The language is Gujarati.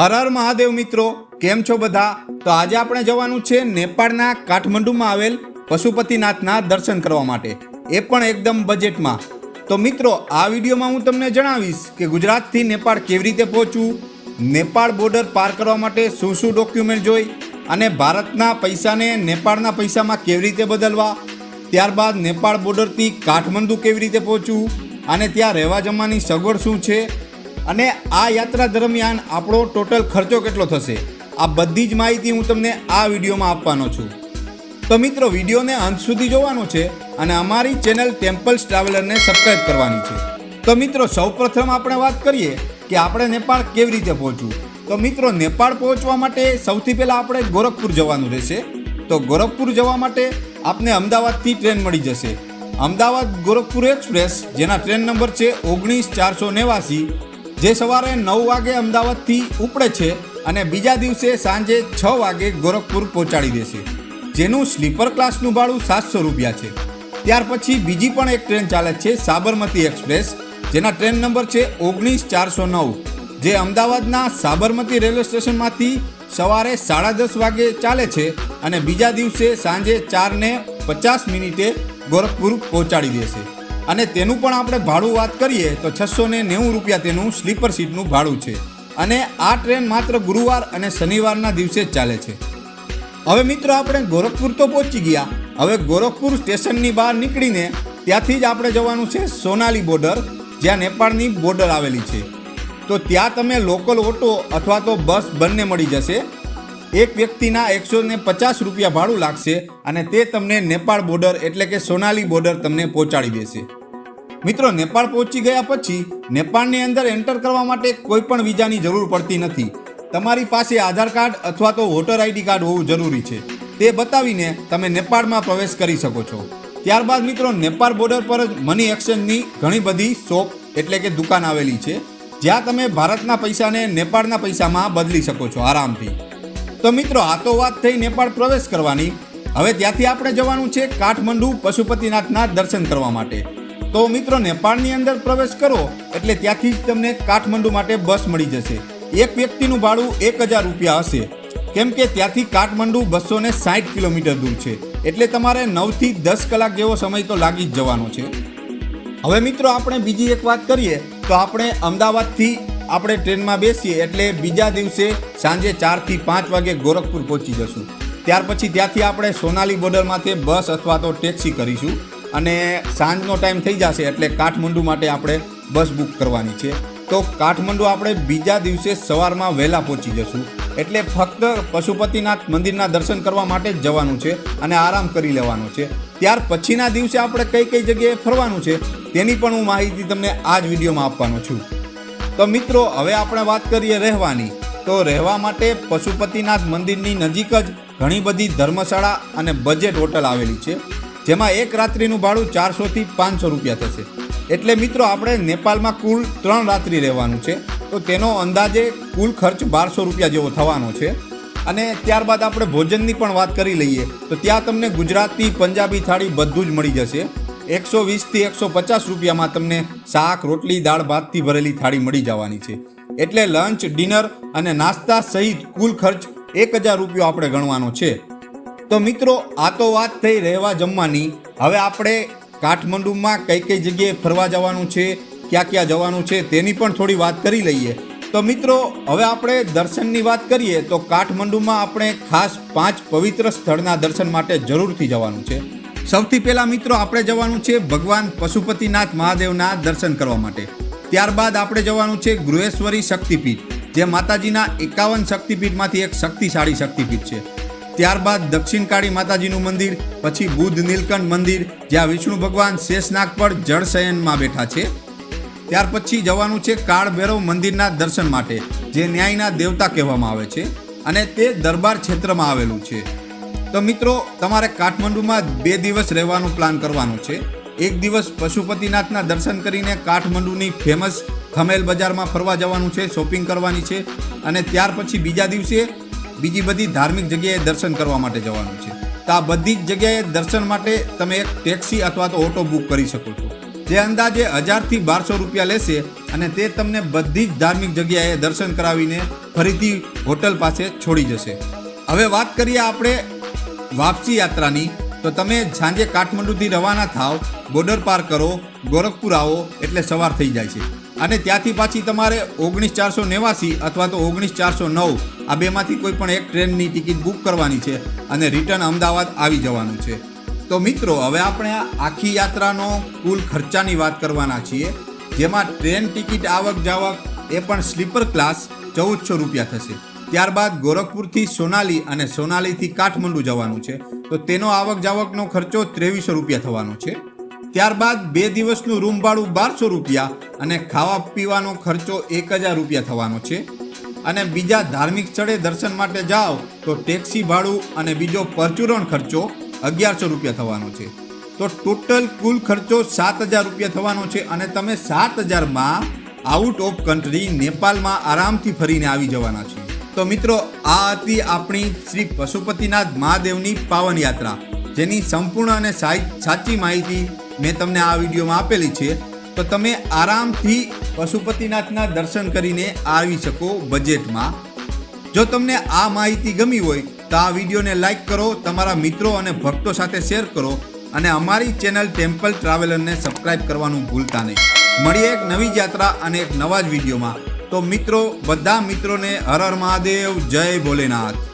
હર હર મહાદેવ મિત્રો, કેમ છો બધા? તો આજે આપણે જવાનું છે નેપાળના કાઠમંડુમાં આવેલ પશુપતિનાથના દર્શન કરવા માટે. એ પણ એકદમ બજેટમાં તો મિત્રો, આ વિડીયોમાં હું તમને જણાવીશ કે ગુજરાતથી નેપાળ કેવી રીતે પહોંચવું, નેપાળ બોર્ડર પાર કરવા માટે શું શું ડોક્યુમેન્ટ જોઈ અને ભારતના પૈસાને નેપાળના પૈસામાં કેવી રીતે બદલવા, ત્યારબાદ નેપાળ બોર્ડરથી કાઠમંડુ કેવી રીતે પહોંચવું અને ત્યાં રહેવા જમવાની સગવડ શું છે અને આ યાત્રા દરમિયાન આપણો ટોટલ ખર્ચો કેટલો થશે? આ બધી જ માહિતી હું તમને આ વિડીયોમાં આપવાનો છું. તો મિત્રો, વિડીયોને અંત સુધી જોવાનો છે અને અમારી ચેનલ ટેમ્પલ્સ ટ્રાવેલરને સબસ્ક્રાઈબ કરવાની છે. તો મિત્રો, સૌપ્રથમ આપણે વાત કરીએ કે આપણે નેપાળ કેવી રીતે પહોંચવું? તો મિત્રો, નેપાળ પહોંચવા માટે સૌથી પહેલાં આપણે ગોરખપુર જવાનું રહેશે. તો ગોરખપુર જવા માટે આપને અમદાવાદથી ટ્રેન મળી જશે. અમદાવાદ ગોરખપુર એક્સપ્રેસ, જેના ટ્રેન નંબર છે ઓગણીસ ચારસો નેવાસી જે સવારે નવ વાગે અમદાવાદથી ઉપડે છે અને બીજા દિવસે સાંજે છ વાગે ગોરખપુર પહોંચાડી દેશે. જેનું સ્લીપર ક્લાસનું ભાડું સાતસો રૂપિયા છે. ત્યાર પછી બીજી પણ એક ટ્રેન ચાલે છે સાબરમતી એક્સપ્રેસ, જેના ટ્રેન નંબર છે ઓગણીસ ચારસો નવ. જે અમદાવાદના સાબરમતી રેલવે સ્ટેશનમાંથી સવારે સાડા દસ વાગે ચાલે છે અને બીજા દિવસે સાંજે ચારને પચાસ મિનિટે ગોરખપુર પહોંચાડી દેશે. અને તેનું પણ આપણે ભાડું વાત કરીએ તો છસો ને નેવું રૂપિયા તેનું સ્લીપર સીટનું ભાડું છે. અને આ ટ્રેન માત્ર ગુરુવાર અને શનિવારના દિવસે જ ચાલે છે. હવે મિત્રો આપણે ગોરખપુર તો પહોંચી ગયા. હવે ગોરખપુર સ્ટેશનની બહાર નીકળીને ત્યાંથી જ આપણે જવાનું છે સોનાલી બોર્ડર, જ્યાં નેપાળની બોર્ડર આવેલી છે. તો ત્યાં તમે લોકલ ઓટો અથવા તો બસ બંને મળી જશે. એક વ્યક્તિના એકસો ને પચાસ રૂપિયા ભાડું લાગશે અને તે તમને નેપાળ બોર્ડર એટલે કે સોનાલી બોર્ડર તમને પહોંચાડી દેશે. મિત્રો, નેપાળ પહોંચી ગયા પછી નેપાળની અંદર એન્ટર કરવા માટે કોઈ પણ વિઝાની જરૂર પડતી નથી. તમારી પાસે આધાર કાર્ડ અથવા તો વોટર આઈડી કાર્ડ હોવું જરૂરી છે. તે બતાવીને તમે નેપાળમાં પ્રવેશ કરી શકો છો. ત્યારબાદ મિત્રો, નેપાળ બોર્ડર પર જ મની એક્સચેન્જની ઘણી બધી શોપ એટલે કે દુકાન આવેલી છે, જ્યાં તમે ભારતના પૈસાને નેપાળના પૈસામાં બદલી શકો છો આરામથી. તો મિત્રો, આ તો વાત થઈ નેપાળ પ્રવેશ કરવાની. હવે ત્યાંથી આપણે જવાનું છે કાઠમંડુ પશુપતિનાથના દર્શન કરવા માટે. તો મિત્રો, નેપાળની અંદર પ્રવેશ કરો, એટલે ત્યાંથી જ તમને કાઠમંડુ માટે બસ મળી જશે. એક વ્યક્તિનું ભાડું એક હજાર રૂપિયા હશે. કેમ કે ત્યાંથી કાઠમંડુ બસો ને સાઠ કિલોમીટર દૂર છે. એટલે તમારે નવથી દસ કલાક જેવો સમય તો લાગી જ જવાનો છે. હવે મિત્રો, આપણે બીજી એક વાત કરીએ, તો આપણે અમદાવાદથી આપણે ટ્રેનમાં બેસીએ, એટલે બીજા દિવસે સાંજે ચારથી પાંચ વાગે ગોરખપુર પહોંચી જશું. ત્યાર પછી ત્યાંથી આપણે સોનાલી બોર્ડરમાંથી બસ અથવા તો ટેક્સી કરીશું. અને સાંજનો ટાઈમ થઈ જશે એટલે કાઠમંડુ માટે આપણે બસ બુક કરવાની છે. તો કાઠમંડુ આપણે બીજા દિવસે સવારમાં વહેલા પહોંચી જશું. એટલે ફક્ત પશુપતિનાથ મંદિરના દર્શન કરવા માટે જ જવાનું છે અને આરામ કરી લેવાનો છે. ત્યાર પછીના દિવસે આપણે કઈ કઈ જગ્યાએ ફરવાનું છે તેની પણ હું માહિતી તમને આ જ વિડીયોમાં આપવાનો છું. તો મિત્રો, હવે આપણે વાત કરીએ રહેવાની. તો રહેવા માટે પશુપતિનાથ મંદિરની નજીક જ ઘણી બધી ધર્મશાળા અને બજેટ હોટલ આવેલી છે. જેમાં એક રાત્રિનું ભાડું ચારસોથી પાંચસો રૂપિયા થશે. એટલે મિત્રો, આપણે નેપાળમાં કુલ ત્રણ રાત્રિ રહેવાનું છે. તો તેનો અંદાજે કુલ ખર્ચ બારસો રૂપિયા જેવો થવાનો છે. અને ત્યારબાદ આપણે ભોજનની પણ વાત કરી લઈએ, તો ત્યાં તમને ગુજરાતી, પંજાબી થાળી બધું જ મળી જશે. એકસો વીસથી એકસો પચાસ રૂપિયામાં તમને શાક, રોટલી, દાળ, ભાતથી ભરેલી થાળી મળી જવાની છે. એટલે લંચ, ડિનર અને નાસ્તા સહિત કુલ ખર્ચ એક હજાર રૂપિયો આપણે ગણવાનો છે. તો મિત્રો, આ તો વાત થઈ રહેવા જમવાની. હવે આપણે કાઠમંડુમાં કઈ કઈ જગ્યાએ ફરવા જવાનું છે, ક્યાં ક્યાં જવાનું છે, તેની પણ થોડી વાત કરી લઈએ. તો મિત્રો, હવે આપણે દર્શનની વાત કરીએ, તો કાઠમંડુમાં આપણે ખાસ પાંચ પવિત્ર સ્થળના દર્શન માટે જરૂરથી જવાનું છે. સૌથી પહેલાં મિત્રો, આપણે જવાનું છે ભગવાન પશુપતિનાથ મહાદેવના દર્શન કરવા માટે. ત્યારબાદ આપણે જવાનું છે ગૃહેશ્વરી શક્તિપીઠ, જે માતાજીના એકાવન શક્તિપીઠમાંથી એક શક્તિશાળી શક્તિપીઠ છે. ત્યારબાદ દક્ષિણકાળી માતાજીનું મંદિર, પછી બુદ્ધ નીલકંઠ મંદિર, જ્યાં વિષ્ણુ ભગવાન શેષનાગ પર જળશયનમાં બેઠા છે. ત્યાર પછી જવાનું છે કાળ મંદિરના દર્શન માટે, જે ન્યાયના દેવતા કહેવામાં આવે છે અને તે દરબાર ક્ષેત્રમાં આવેલું છે. તો મિત્રો, તમારે કાઠમંડુમાં બે દિવસ રહેવાનું પ્લાન કરવાનું છે. એક દિવસ પશુપતિનાથના દર્શન કરીને કાઠમંડુની ફેમસ ખમેલ બજારમાં ફરવા જવાનું છે શોપિંગ કરવાની છે અને ત્યાર પછી બીજા દિવસે બીજી બધી ધાર્મિક જગ્યાએ દર્શન કરવા માટે જવાનું છે. તો આ બધી જ જગ્યાએ દર્શન માટે તમે એક ટેક્સી અથવા તો ઓટો બુક કરી શકો છો. જે અંદાજે હજારથી બારસો રૂપિયા લેશે અને તે તમને બધી જ ધાર્મિક જગ્યાએ દર્શન કરાવીને ફરીથી હોટલ પાસે છોડી જશે. હવે વાત કરીએ આપણે વાપસી યાત્રાની. તો તમે સાંજે કાઠમંડુથી રવાના થાવ, બોર્ડર પાર કરો, ગોરખપુર આવો એટલે સવાર થઈ જાય છે. અને ત્યાંથી પાછી તમારે ઓગણીસ ચારસો નેવાસી અથવા તો ઓગણીસ ચારસો નવ આ બેમાંથી કોઈ પણ એક ટ્રેનની ટિકિટ બુક કરવાની છે અને રિટર્ન અમદાવાદ આવી જવાનું છે. તો મિત્રો, હવે આપણે આખી યાત્રાનો કુલ ખર્ચાની વાત કરવાના છીએ, જેમાં ટ્રેન ટિકિટ આવક જાવક એ પણ સ્લીપર ક્લાસ ચૌદસો રૂપિયા થશે. ત્યારબાદ ગોરખપુરથી સોનાલી અને સોનાલીથી કાઠમંડુ જવાનું છે. તો તેનો આવક જાવકનો ખર્ચો ત્રેવીસો રૂપિયા થવાનો છે. ત્યારબાદ બે દિવસનું રૂમ ભાડું બારસો રૂપિયા અને ખાવા પીવાનો ખર્ચો એક હજાર રૂપિયા થવાનો છે. અને બીજા ધાર્મિક સ્થળે દર્શન માટે જાઓ તો ટેક્સી ભાડું અને બીજો પરચુરણ ખર્ચો અગિયારસો રૂપિયા થવાનો છે. તો ટોટલ કુલ ખર્ચો સાત હજાર રૂપિયા થવાનો છે અને તમે સાત હજારમાં આઉટ ઓફ કન્ટ્રી નેપાળમાં આરામથી ફરીને આવી જવાના છે. તો મિત્રો, આ હતી આપણી શ્રી પશુપતિનાથ મહાદેવની પાવન યાત્રા, જેની સંપૂર્ણ અને સાચી માહિતી મેં તમને આ વિડીયોમાં આપેલી છે, તો તમે આરામથી પશુપતિનાથના દર્શન કરીને આવી શકો બજેટમાં. જો તમને આ માહિતી ગમી હોય, તો આ વિડીયોને લાઈક કરો, તમારા મિત્રો અને ભક્તો સાથે શેર કરો, અને અમારી ચેનલ ટેમ્પલ ટ્રાવેલરને સબસ્ક્રાઇબ કરવાનું ભૂલતા નહીં. મળીએ એક નવી યાત્રા અને એક નવા જ વિડીયોમાં. તો મિત્રો, બધા મિત્રોને હર હર મહાદેવ, જય ભોલેનાથ.